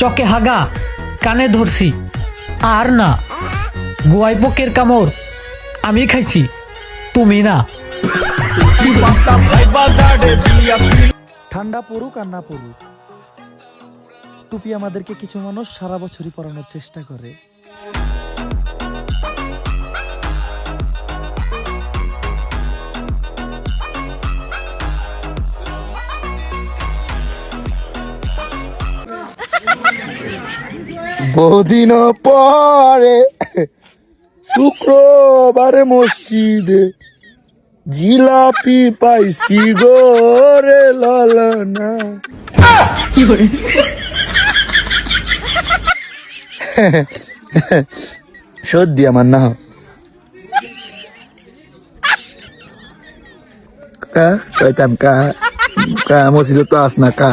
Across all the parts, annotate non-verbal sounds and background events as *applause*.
চকে হাগা, কানে ধরছি। আর না, গোয়াই পোকের কামড়, আমি খাইছি, তুমি না। ঠান্ডা পড়ুক আর না পড়ুক, টুপি আমাদেরকে কিছু মানুষ সারা বছরই পরানোর চেষ্টা করে। বহুদিন পরে শুক্রবারে মসজিদে জিলাপি পাইছি গোরে লালানা। সত্যি আমার না। কা? শয়তান কা? কা, মসজিদে তো আস না কা।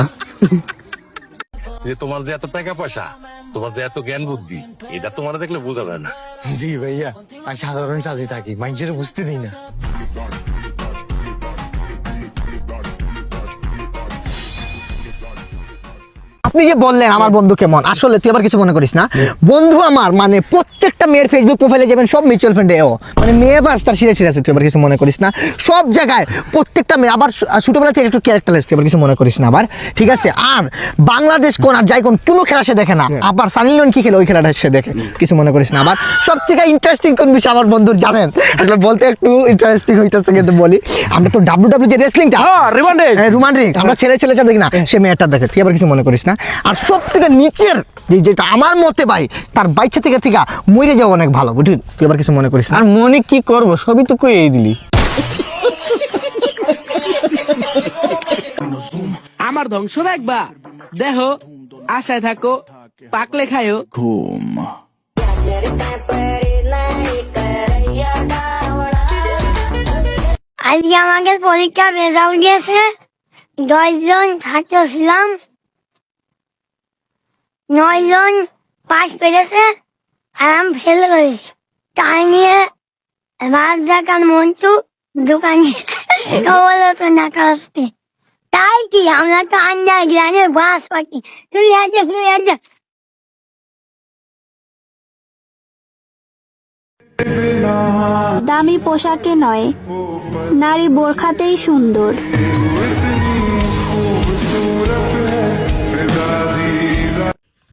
যে তোমার যে এত টাকা পয়সা তোমার যে এত জ্ঞান বুদ্ধি এটা তোমার দেখলে বোঝা যায় না। জি ভাইয়া আমি সাধারণ সাজে থাকি মানুষের বুঝতে দিই না। আপনি যে বললেন আমার বন্ধু কেমন আসলে তুই আবার কিছু মনে করিস না। বন্ধু আমার মানে প্রত্যেকটা মেয়ের ফেসবুক প্রোফাইলে যাবেন সব মিউচুয়াল ফান্ডে ও মানে মেয়ে বাস তার সিরিয়াস সিরিয়াস তুই আবার কিছু মনে করিস না। সব জায়গায় প্রত্যেকটা মেয়ে আবার ছোটবেলা থেকে একটু ক্যারেক্টারলেস তুই আবার কিছু মনে করিস না আবার। ঠিক আছে? আর বাংলাদেশ কোন আর যাই কোন কোনো খেলা সে দেখে না। আবার সানি লিওন কি খেলে ওই খেলাটা সে দেখে। কিছু মনে করিস না আবার। সব থেকে ইন্টারেস্টিং কোন বিষয় আমার বন্ধুর জানেন? আসলে বলতে একটু ইন্টারেস্টিং হইতেছে কিন্তু বলি। আমরা তো ডাব্লিউ ডাব্লিউ যে রেসলিংটা হ্যাঁ রোমান রিংস আমরা ছেলে ছেলেটা দেখি না সে মেয়েটা দেখে। তুই আবার কিছু মনে করিস না। আর সব থেকে নিচের যেটা আমার মতে ভাই তার বাইচ্ছে থেকে থেকে মরে যাওয়া অনেক ভালো বুঝলি? তুই আবার কিছু মনে করিস আর মনে কি করব সবই তো কই দিলি। আমার ধ্বংস দেখবা দেহ আশায় থাকো পাকলে খায়ো। ঘুম। আজকে আমাকে পরীক্ষা রেজাল্ট দিয়েছে। দশজন ছাত্র ছিলাম। নয় জন পাস করেছে। আর আমি ফেল করেছি তাই নিয়ে রাত দেখার মন্টু দোকানে *laughs* বলো তো নাকা আসতে তাই কি আমরা তো আন্ডার গ্রামের বাস পাখি। তুই আছে তুই আছে দামি পোশাকে নয় নারী বোরখাতেই সুন্দর।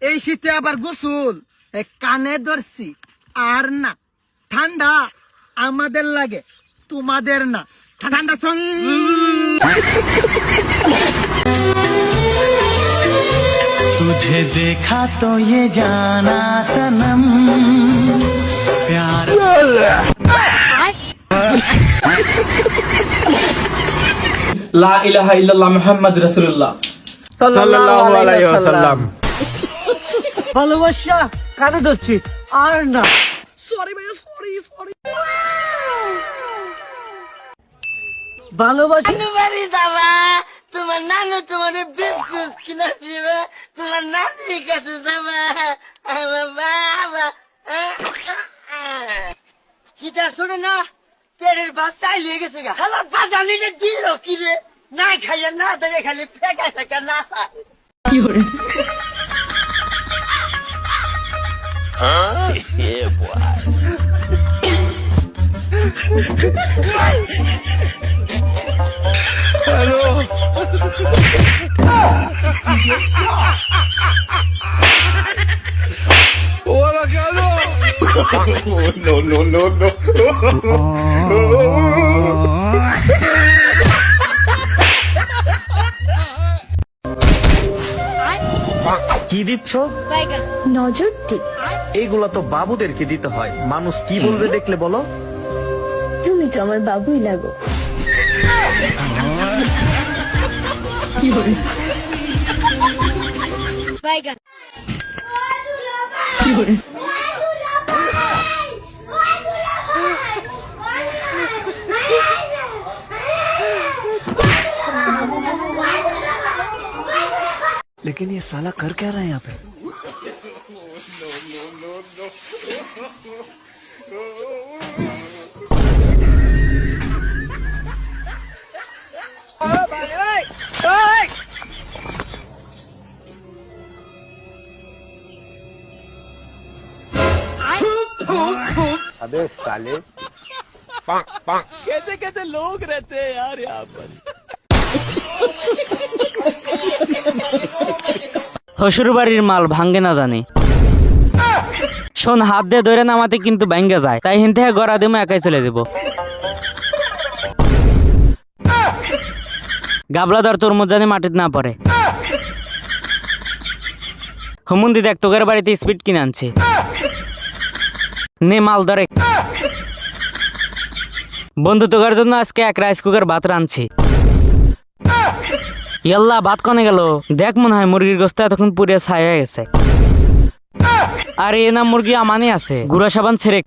এই শীতে আবার গোসল। কানে ধরছি আর না ঠান্ডা আমাদের লাগে তোমাদের না ঠান্ডা সং तुझे देखा तो ये जाना सनम प्यार লা ইলাহা ইল্লাল্লাহ মুহাম্মদ রাসূলুল্লাহ সাল্লাল্লাহু আলাইহি ওয়াসাল্লাম ভালোবাসা কানে ধরছি আর না। সরি ভাইয়া সরি সরি ভালোবাসা তোমার নানু তোমার বিস্কুট কিনে দিবে তোমার নানির কাছে যাবে। বাবা কিটা শোনো না পেটের ভাত চাইলে গেছে গা। আমার বাজার নিলে দিল কি রে না খাইয়া না দেখে খালি ফেকা ফেকা না কি *laughs* 别管！哈喽，你别笑！*laughs* 我了，哈喽！No no no no！নজর দিক এইগুলা তো বাবুদেরকে দিতে হয় মানুষ কি বলবে দেখলে বলো তুমি তো আমার বাবুই লাগো लेकिन ये साला कर क्या रहा है यहाँ पे अबे साले पंक पंक कैसे कैसे लोग रहते हैं यार यहाँ पर শ্বশুরবাড়ির মাল ভাঙ্গে না জানে শোন, হাত দিয়ে ধরে নামাতে কিন্তু ভাঙ্গে যায়। তাই হিন থেকে গড়া দিমো একাই চলে যাব। গাবলাদার তরমুজ জানি মাটিতে না পড়ে। হুমুন্দি দেখ, তোকের বাড়িতে স্পিড কিনে আনছি। নে মাল ধরে। বন্ধু, তোকার জন্য আজকে এক রাইস কুকার ভাত রাঁধছি। ইয়াল্লা, ভাত কনে গেল? দেখ মনে হয় মুরগির গোস্ত এতক্ষণ পুড়ে ছাই হয়ে গেছে। আরে, এ না মুরগি আমানে আছে। গুড়া সাবান ছেড়ে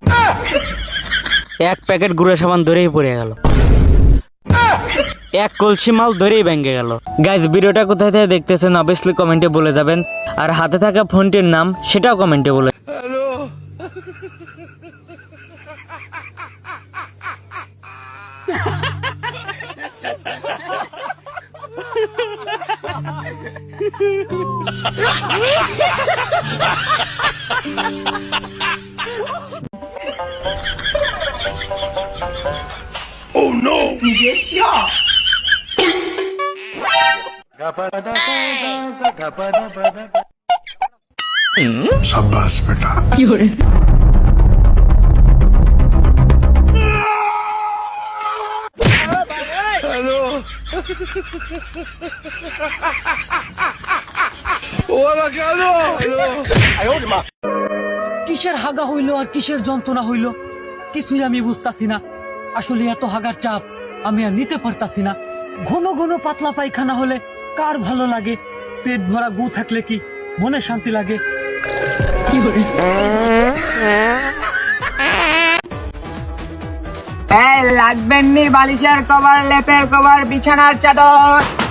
এক প্যাকেট গুঁড়া সাবান ধরেই পড়ে গেল। এক কলসি মাল ধরেই ভেঙে গেল। গাইজ ভিডিওটা কোথায় থেকে দেখতেছেন অবভিয়াসলি কমেন্টে বলে যাবেন। আর হাতে থাকা ফোনটির নাম, সেটাও কমেন্টে বলে *laughs* Oh no！你别笑。哎。嗯？什么？爸爸？爸？有人。啊！干了！干了！我操！干了！哎呦我的妈！কিসের হাগা হইল আর কিসের যন্ত্রণা হইল? কিছুই আমি বুঝতাছি না। আসলে এত হাগার চাপ আমি আর নিতে পারতাছি না। ঘন ঘন পাতলা পায়খানা হলে কার ভালো লাগে? পেট ভরা গু থাকলে কি মনে শান্তি লাগে? লাগবেন নি বালিশের কভার, লেপের কভার, বিছানার চাদর।